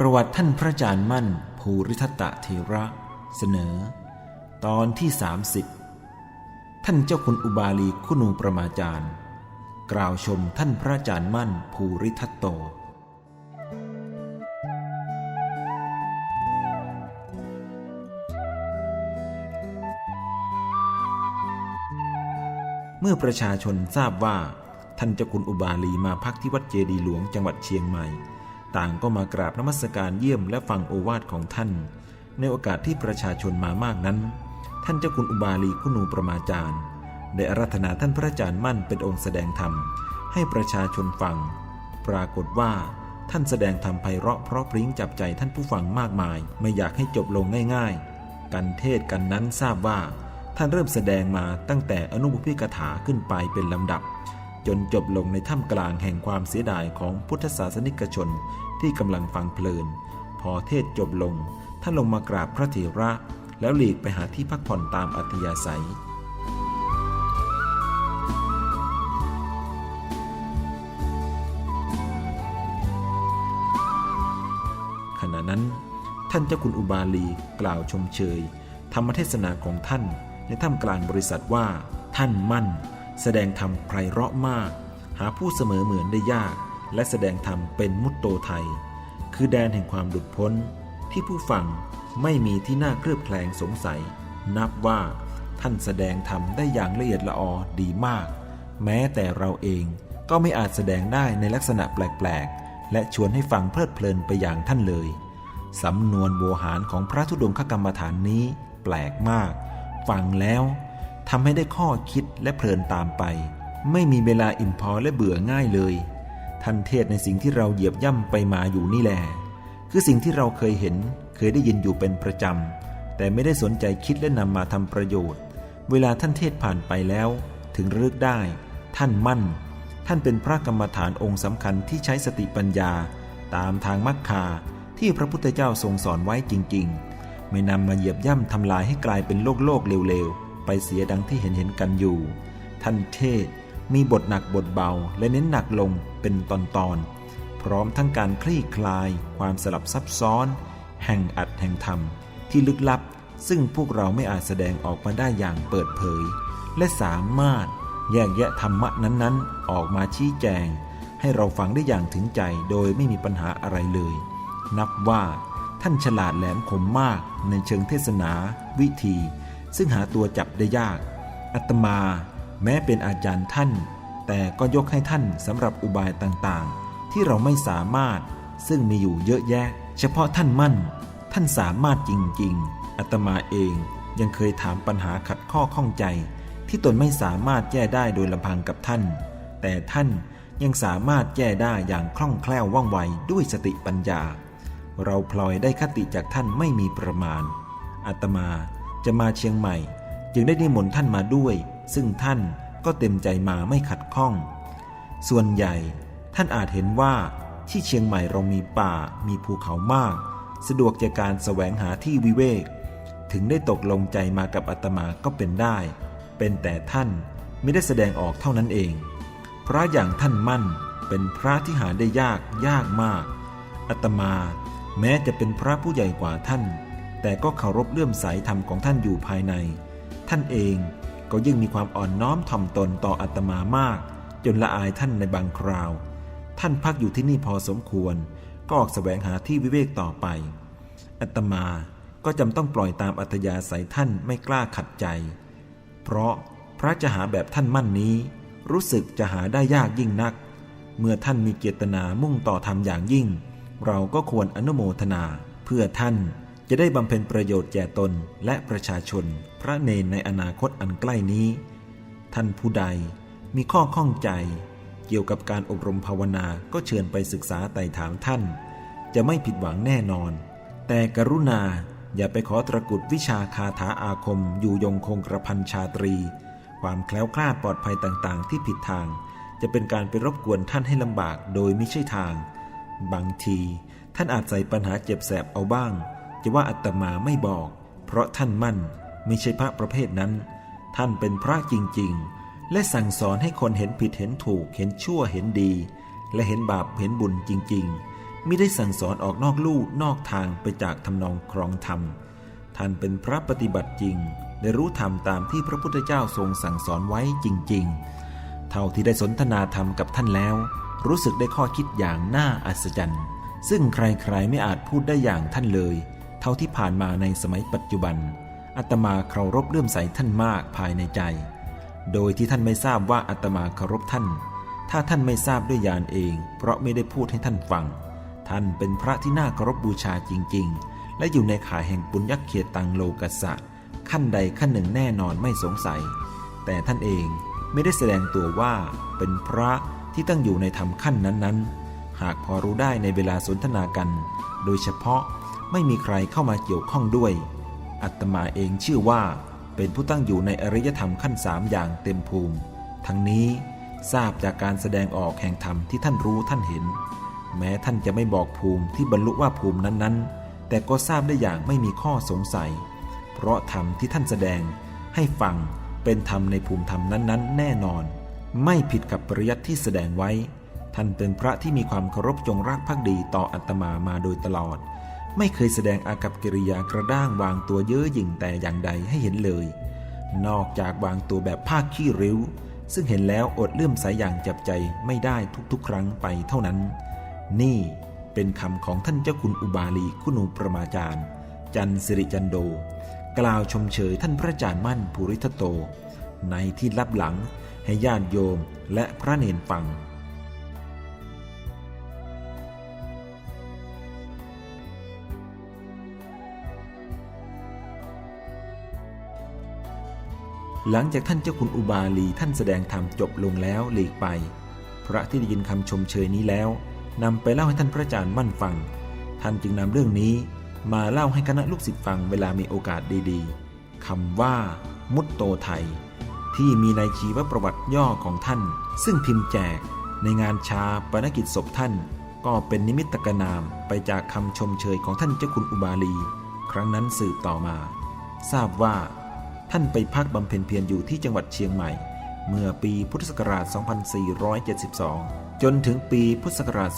ประวัติท่านพระอาจารย์มั่น ภูริทัตตะเทระ เสนอ ตอนที่ 30 ท่านเจ้าคุณอุบาลีคุณูประมาจารย์ กล่าวชมท่านพระอาจารย์มั่น ภูริทัตโต เมื่อประชาชนทราบว่าท่านเจ้าคุณอุบาลีมาพักที่วัดเจดีหลวงจังหวัดเชียงใหม่ ต่างก็มากราบนมัสการเยี่ยมและฟังโอวาทของท่าน ในโอกาสที่ประชาชนมามากนั้น ท่านเจ้าคุณอุบาลีคุณูประมาจารย์ได้อารัธนาท่านพระอาจารย์มั่นเป็นองค์แสดงธรรม ให้ประชาชนฟัง ปรากฏว่าท่านแสดงธรรมไพเราะเพราะพริ้งจับใจท่านผู้ฟังมากมาย ไม่อยากให้จบลงง่าย ๆ กันเทศกันนั้นทราบว่า ท่านเริ่มแสดงมาตั้งแต่อนุบุพิกถาขึ้นไปเป็นลำดับ จนจบลงในถ้ำกลางแห่งความเสียดายของพุทธศาสนิกชน ที่กำลังฟังเพลิน พอเทศจบลง ท่านลงมากราบพระเถระ แล้วหลีกไปหาที่พักผ่อนตามอัธยาศัยขณะนั้น ท่านเจ้าคุณอุบาลีกล่าวชมเชย ธรรมเทศนาของท่านในถ้ำกลางบริษัทว่า ท่านมั่น แสดงธรรมไพเราะมาก หาผู้เสมอเหมือนได้ยาก และแสดงธรรมเป็นมุตโตไทย คือแดนแห่งความหลุดพ้น ที่ผู้ฟังไม่มีที่น่าเคลือบแคลงสงสัย นับว่าท่านแสดงธรรมได้อย่างละเอียดละออดีมาก แม้แต่เราเองก็ไม่อาจแสดงได้ในลักษณะแปลกๆ และชวนให้ฟังเพลิดเพลินไปอย่างท่านเลย สำนวนโวหารของพระธุดงคกรรมฐานนี้ แปลกมาก ฟังแล้วทำให้ได้ข้อคิดและเพลินตามไป ไม่มีเวลาอิ่มพอและเบื่อง่ายเลย ท่านเทศในสิ่งที่เราเหยียบย่ำไปมาอยู่นี่แหละคือสิ่งที่เราเคยเห็นเคยได้ยินอยู่เป็นประจำ แต่ไม่ได้สนใจคิดและนำมาทำประโยชน์ เวลาท่านเทศผ่านไปแล้ว ถึงระลึกได้ ท่านมั่น ท่านเป็นพระกรรมฐานองค์สำคัญที่ใช้สติปัญญา ตามทางมรรคาที่พระพุทธเจ้าทรงสอนไว้จริง ๆ ไม่นำมาเหยียบย่ำทำลายให้กลายเป็นโลกโลกเร็วๆ ไปเสียดังที่เห็นเห็นกันอยู่ ท่านเทศ มีบทหนักบทเบาและเน้นหนักลงเป็นตอนๆ พร้อมทั้งการคลี่คลายความสลับซับซ้อน แห่งอัดแห่งธรรม ที่ลึกลับ ซึ่งพวกเราไม่อาจแสดงออกมาได้อย่างเปิดเผย และสามารถแยกแยะธรรมะนั้นๆ ออกมาชี้แจง ให้เราฟังได้อย่างถึงใจโดยไม่มีปัญหาอะไรเลย นับว่าท่านฉลาดแหลมคมมากในเชิงเทศนา วิธี ซึ่งหาตัวจับได้ยาก อัตมา แม้เป็นอาจารย์ท่าน แต่ก็ยกให้ท่านสำหรับอุบายต่างๆ ที่เราไม่สามารถซึ่งมีอยู่เยอะแยะ เฉพาะท่านมั่น ท่านสามารถจริงๆอัตมาเองยังเคยถามปัญหาขัดข้อข้องใจ ที่ตนไม่สามารถแก้ได้โดยลำพังกับท่าน แต่ท่านยังสามารถแก้ได้อย่างคล่องแคล่วว่องไวด้วยสติปัญญา เราพลอยได้คติจากท่านไม่มีประมาณอาตมาจะมาเชียงใหม่ จึงได้นิมนต์ท่านมาด้วย ซึ่งท่านก็เต็มใจมาไม่ขัดข้อง ส่วนใหญ่ท่านอาจเห็นว่าที่เชียงใหม่เรามีป่ามีภูเขามาก สะดวกแก่การแสวงหาที่วิเวก ถึงได้ตกลงใจมากับอาตมาก็เป็นได้ เป็นแต่ท่านไม่ได้แสดงออกเท่านั้นเอง พระอย่างท่านมั่นเป็นพระที่หาได้ยากยากมากอาตมาแม้จะเป็นพระผู้ใหญ่กว่าท่าน แต่ก็เคารพเลื่อมใสธรรมของท่านอยู่ภายใน ท่านเอง ก็ยิ่งมีความอ่อนน้อมถ่อมตนต่ออาตมามาก จนละอายท่านในบางคราว ท่านพักอยู่ที่นี่พอสมควร ก็ออกแสวงหาที่วิเวกต่อไปอาตมาก็จำต้องปล่อยตามอัธยาศัยท่านไม่กล้าขัดใจ เพราะพระจะหาแบบท่านมั่นนี้ รู้สึกจะหาได้ยากยิ่งนัก เมื่อท่านมีเจตนามุ่งต่อธรรมอย่างยิ่ง เราก็ควรอนุโมทนาเพื่อท่าน จะได้บำเพ็ญประโยชน์แก่ตนและประชาชน พระเนนในอนาคตอันใกล้นี้ ท่านผู้ใดมีข้อข้องใจ เกี่ยวกับการอบรมภาวนาก็เชิญไปศึกษาไต่ถามท่าน จะไม่ผิดหวังแน่นอน แต่กรุณาอย่าไปขอตระกุดวิชาคาถาอาคม อยู่ยงคงกระพันชาตรี ความแคล้วคลาดปลอดภัยต่างๆ ที่ผิดทาง จะเป็นการไปรบกวนท่านให้ลำบากโดยไม่ใช่ทาง บางที ท่านอาจใส่ปัญหาเจ็บแสบเอาบ้าง จะว่าอัตมาไม่บอก เพราะท่านมั่นไม่ใช่พระประเภทนั้น ท่านเป็นพระจริง ๆ และสั่งสอนให้คนเห็นผิดเห็นถูกเห็นชั่วเห็นดี และเห็นบาปเห็นบุญจริงๆมิได้สั่งสอนออกนอกลู่นอกทางไปจากทำนองครองธรรม ท่านเป็นพระปฏิบัติจริงได้รู้ธรรมตามที่พระพุทธเจ้าทรงสั่งสอนไว้จริง ๆ เท่าที่ได้สนทนาธรรมกับท่านแล้ว รู้สึกได้ข้อคิดอย่างน่าอัศจรรย์ ซึ่งใครๆไม่อาจพูดได้อย่างท่านเลย เท่าที่ผ่านมาในสมัยปัจจุบันอาตมาเคารพเลื่อมใสท่านมากภายในใจ โดยที่ท่านไม่ทราบว่าอาตมาเคารพท่าน ถ้าท่านไม่ทราบด้วยญาณเอง เพราะไม่ได้พูดให้ท่านฟัง ท่านเป็นพระที่น่าเคารพบูชาจริง ๆ และอยู่ในขายแห่งปุญญเขตตังโลกัสสะ ขั้นใดขั้นหนึ่งแน่นอนไม่สงสัย แต่ท่านเองไม่ได้แสดงตัวว่าเป็นพระที่ตั้งอยู่ในธรรมขั้นนั้นๆ หากพอรู้ได้ในเวลาสนทนากัน โดยเฉพาะ ไม่มีใครเข้ามาเกี่ยวข้องด้วย อัตมาเองเชื่อว่าเป็นผู้ตั้งอยู่ในอริยธรรมขั้นสามอย่างเต็มภูมิ ทั้งนี้ทราบจากการแสดงออกแห่งธรรมที่ท่านรู้ท่านเห็น แม้ท่านจะไม่บอกภูมิที่บรรลุว่าภูมินั้นๆ แต่ก็ทราบได้อย่างไม่มีข้อสงสัย เพราะธรรมที่ท่านแสดง ให้ฟังเป็นธรรมในภูมิธรรมนั้นๆ แน่นอน ไม่ผิดกับปริยัติที่แสดงไว้ ท่านเป็นพระที่มีความเคารพจงรักภักดีต่ออัตมามาโดยตลอด ไม่เคยแสดงอากับกิริยากระด้างวางตัวเย้อหยิ่งแต่อย่างใดให้เห็นเลย นอกจากวางตัวแบบภาคขี้ริ้ว ซึ่งเห็นแล้วอดเลื่อมใสยอย่างจับใจไม่ได้ทุกๆ ครั้งไปเท่านั้น นี่เป็นคำของท่านเจ้าคุณอุบาลีคุณูประมาจารย์ จันสิริจันโด กล่าวชมเชยท่านพระอาจารย์มั่นภูริทัตโต ในที่ลับหลังให้ญาติโยมและพระเนนฟัง หลังจากท่านเจ้าคุณอุบาลีท่านแสดงธรรมจบลงแล้วหลีกไป พระที่ได้ยินคำชมเชยนี้แล้วนำไปเล่าให้ท่านพระอาจารย์มั่นฟัง ท่านจึงนำเรื่องนี้มาเล่าให้คณะลูกศิษย์ฟังเวลามีโอกาสดีๆคำว่า มุตโตไทย ที่มีในชีวประวัติย่อของท่าน ซึ่งพิมพ์แจกในงานชาปนกิจศพท่าน ก็เป็นนิมิตกนามไปจากคำชมเชยของท่านเจ้าคุณอุบาลี ครั้งนั้นสืบต่อมา ทราบว่า ท่านไปพักบำเพ็ญเพียรอยู่ที่จังหวัดเชียงใหม่ เมื่อปีพุทธศักราช 2472 จนถึงปีพุทธศักราช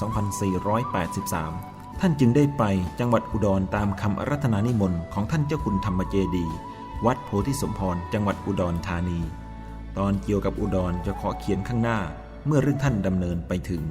2483 ท่านจึงได้ไปจังหวัดอุดรตามคำอารัตนานิมนต์ของท่านเจ้าคุณธรรมเจดี วัดโพธิสมพรจังหวัดอุดรธานี ตอนเกี่ยวกับอุดรจะขอเขียนข้างหน้าเมื่อเรื่องท่านดำเนินไปถึง